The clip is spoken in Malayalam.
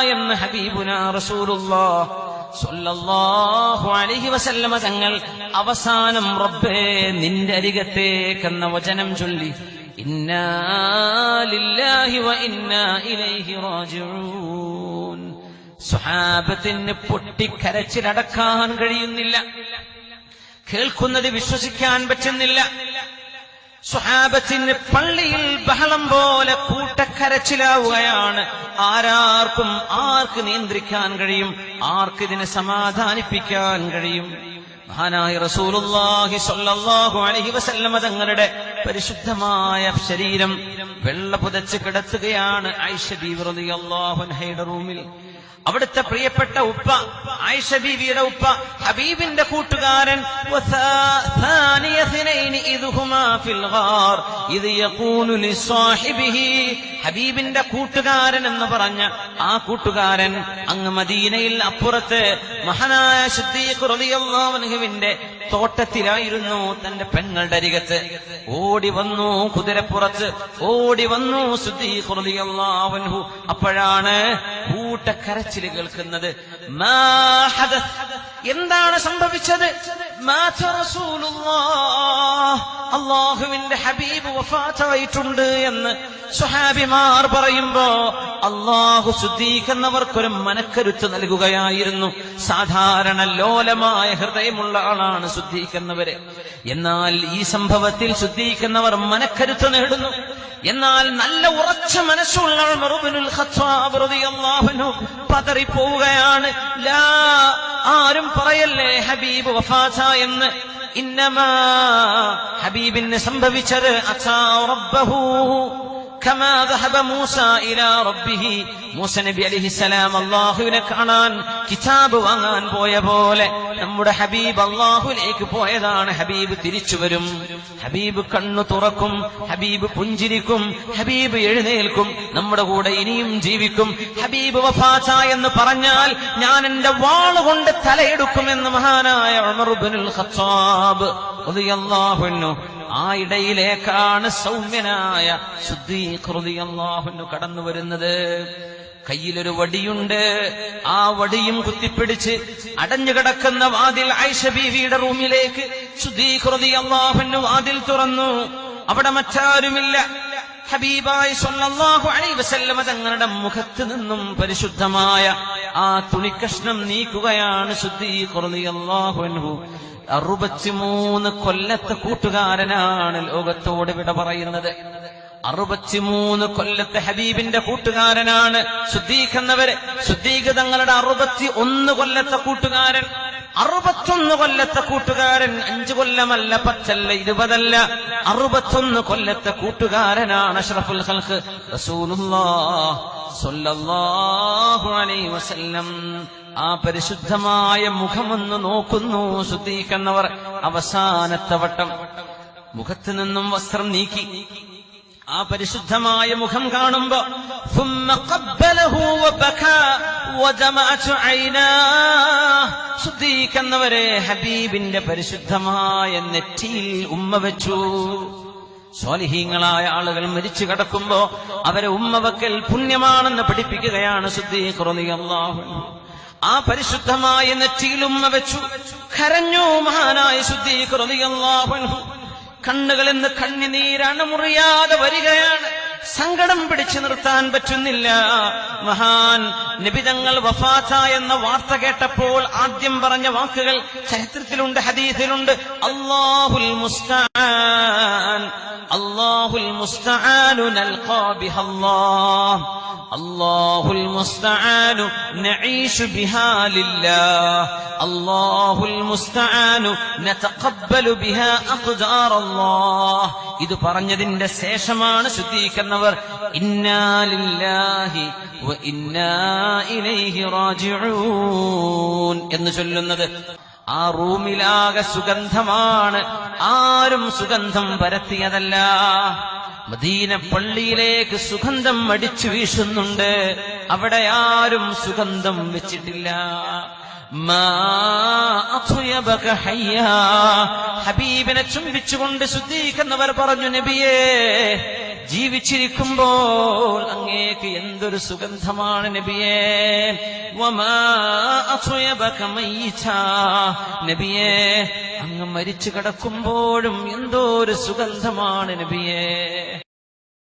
എന്ന് ഹബീബുന വസല്ലമ തങ്ങൾ അവസാനം റബ്ബേ നിന്റെ അരികത്തേക്കെന്ന വചനം ചൊല്ലി. സ്വഹാബത്തിന് പൊട്ടിക്കരച്ചിലടക്കാൻ കഴിയുന്നില്ല. കേൾക്കുന്നത് വിശ്വസിക്കാൻ പറ്റുന്നില്ല. സ്വഹാബത്തിന് പള്ളിയിൽ ബഹളം പോലെ കൂട്ടക്കരച്ചിലാവുകയാണ്. ആരാർക്കും ആർക്ക് നിയന്ത്രിക്കാൻ കഴിയും ആർക്ക് ഇതിനെ സമാധാനിപ്പിക്കാൻ കഴിയും. മഹാനായ റസൂലുള്ളാഹി സ്വല്ലല്ലാഹു അലൈഹി വസല്ലമ തങ്ങളുടെ പരിശുദ്ധമായ ശരീരം വെള്ള പുതച്ച് കിടത്തുകയാണ് ആയിഷ ബീവി റളിയല്ലാഹു അൻഹയുടെ റൂമിൽ. അവിടുത്തെ പ്രിയപ്പെട്ട ഉപ്പ ആയിഷ ബീവിയുടെ ഉപ്പ ഹബീബിന്റെ കൂട്ടുകാരൻ ഇത് ഹബീബിന്റെ കൂട്ടുകാരൻ എന്ന് പറഞ്ഞ ആ കൂട്ടുകാരൻ അങ്ങ് മദീനയിൽ അപ്പുറത്ത് മഹാനായ സിദ്ദീഖ് തോട്ടത്തിലായിരുന്നു തന്റെ പെങ്ങളുടെ അരികത്ത്. ഓടി വന്നു കുതിരപ്പുറത്ത് ഓടി വന്നു സിദ്ദീഖ് റളിയല്ലാഹു അപ്പോഴാണ് കൂട്ടക്കരച്ചിൽ കേൾക്കുന്നത്. എന്താണ് സംഭവിച്ചത്? മാ അള്ളാഹുവിന്റെ ഹബീബ് വഫാത്തായിട്ടുണ്ട് എന്ന് സുഹാബിമാർ പറയുമ്പോ അള്ളാഹു ശുദ്ധീകരിക്കുന്നവർക്കൊരു മനക്കരുത്ത് നൽകുകയായിരുന്നു. സാധാരണ ലോലമായ ഹൃദയമുള്ള ആളാണ് ശുദ്ധീകരിക്കുന്നവര് എന്നാൽ ഈ സംഭവത്തിൽ ശുദ്ധീകരിക്കുന്നവർ മനക്കരുത്ത് നേടുന്നു. എന്നാൽ നല്ല ഉറച്ച മനസ്സുള്ള പതറിപ്പോവുകയാണ്. ആരും പറയല്ലേ ഹബീബ് വഫാത്ത എന്ന്. ഇന്നമാ ഹബീബിന് സംഭവിച്ചത് അച്ഛാ റബ്ബഹു മൂസ നബി അലിഹിസലാം അള്ളാഹുവിനെ കാണാൻ കിതാബ് വാങ്ങാൻ പോയ പോലെ നമ്മുടെ ഹബീബ് അള്ളാഹുലേക്ക് പോയതാണ് ഹബീബ് തിരിച്ചു വരും. ഹബീബ് കണ്ണു തുറക്കും ഹബീബ് പുഞ്ചിരിക്കും ഹബീബ് എഴുന്നേൽക്കും നമ്മുടെ കൂടെ ഇനിയും ജീവിക്കും. ഹബീബ് വഫാച്ച എന്ന് പറഞ്ഞാൽ ഞാൻ എന്റെ വാളുകൊണ്ട് തലയെടുക്കുമെന്ന് മഹാനായ ഉമർബിനുൽ ഖത്താബ് അള്ളാഹുന്നു ആ ഇടയിലേക്കാണ് സൗമ്യനായ അൻഹു കടന്നു വരുന്നത്. കയ്യിലൊരു വടിയുണ്ട്. ആ വടിയും കുത്തിപ്പിടിച്ച് അടഞ്ഞു കിടക്കുന്ന വാതിൽ ആയിഷ ബീവിയുടെ റൂമിലേക്ക് റളിയല്ലാഹു അൻഹു വാതിൽ തുറന്നു. അവിടെ മറ്റാരുമില്ല. ഹബീബായി സ്വല്ലാഹു അലൈഹി വസല്ലമ തങ്ങളുടെ മുഖത്ത് നിന്നും പരിശുദ്ധമായ ആ തുണിക്കഷ്ണം നീക്കുകയാണ് റളിയല്ലാഹു അൻഹു. അറുപത്തിമൂന്ന് കൊല്ലത്തെ കൂട്ടുകാരനാണ് ലോകത്തോട് വിട പറയുന്നത്. അറുപത്തിമൂന്ന് കൊല്ലത്തെ ഹബീബിന്റെ കൂട്ടുകാരനാണ് ശുദ്ധീഖ് എന്നവര്. ശുദ്ധീഖ് തങ്ങളുടെ അറുപത്തി ഒന്ന് കൊല്ലത്തെ കൂട്ടുകാരൻ. അറുപത്തൊന്ന് കൊല്ലത്തെ കൂട്ടുകാരൻ അഞ്ചു കൊല്ലമല്ല പത്തല്ല ഇരുപതല്ല. അറുപത്തൊന്ന് കൊല്ലത്തെ കൂട്ടുകാരനാണ് അഷ്റഫുൽ അലൈഹി വസല്ലം. ആ പരിശുദ്ധമായ മുഖമൊന്ന് നോക്കുന്നു ശുദ്ധീകരിക്കുന്നവർ അവസാനത്തെ വട്ടം മുഖത്ത് നിന്നും വസ്ത്രം നീക്കി. ആ പരിശുദ്ധമായ മുഖം കാണുമ്പോ ശുദ്ധീകരിക്കുന്നവരെ ഹബീബിന്റെ പരിശുദ്ധമായ നെറ്റിയിൽ ഉമ്മ വെച്ചു. സ്വാലിഹീങ്ങളായ ആളുകൾ മരിച്ചു കിടക്കുമ്പോ അവരെ ഉമ്മ വെക്കൽ പുണ്യമാണെന്ന് പഠിപ്പിക്കുകയാണ് ശുദ്ധീകൃതിയല്ലാഹു ആ പരിശുദ്ധമായ നെറ്റിയിൽ ഉമ്മ വെച്ചു. കരഞ്ഞു മഹാനായ ശുദ്ധീകൃതിയല്ലാഹു കണ്ണുകളിൽ നിന്ന് കണ്ണിനീരാണ് മുറിയാതെ വരികയാണ്. സങ്കടം പിടിച്ചു നിർത്താൻ പറ്റുന്നില്ല. മഹാൻ നിബിതങ്ങൾ വഫാത്ത എന്ന വാർത്ത കേട്ടപ്പോൾ ആദ്യം പറഞ്ഞ വാക്കുകൾ ചരിത്രത്തിലുണ്ട് ഹദീസിലുണ്ട്. അള്ളാഹുൽ മുസ്തആൻ അള്ളാഹുൽ മുസ്തആനു നൽഖാ الله അള്ളാഹുൽ മുസ്തആനു നഈഷു ബിഹാ ലില്ലാഹ്. അള്ളാഹുൽ മുസ്തആനു നതഖബ്ബലു ബിഹാ അഖ്ദാർ അല്ലാഹ് ഇത് പറഞ്ഞതിന്റെ ശേഷമാണ് ശുദ്ധീകരിക്കുന്നവർ ഇന്നാ ലില്ലാഹി വ ഇന്നാ ഇലൈഹി റാജിഊൻ എന്ന് ചൊല്ലുന്നത്. ആ റൂമിലാകെ സുഗന്ധമാണ്. ആരും സുഗന്ധം പരത്തിയതല്ല. മദീന പള്ളിയിലേക്ക് സുഗന്ധം അടിച്ചു വീശുന്നുണ്ട്. അവിടെ ആരും സുഗന്ധം വെച്ചിട്ടില്ല. ഹബീബിനെ ചുംബിച്ചുകൊണ്ട് ശുദ്ധീകരിക്കുന്നവർ പറഞ്ഞു നബിയേ ജീവിച്ചിരിക്കുമ്പോൾ അങ്ങേക്ക് എന്തൊരു സുഗന്ധമാണ് നബിയേ. നബിയേ അങ്ങ് മരിച്ചു കിടക്കുമ്പോഴും എന്തോ ഒരു സുഗന്ധമാണ് നബിയേ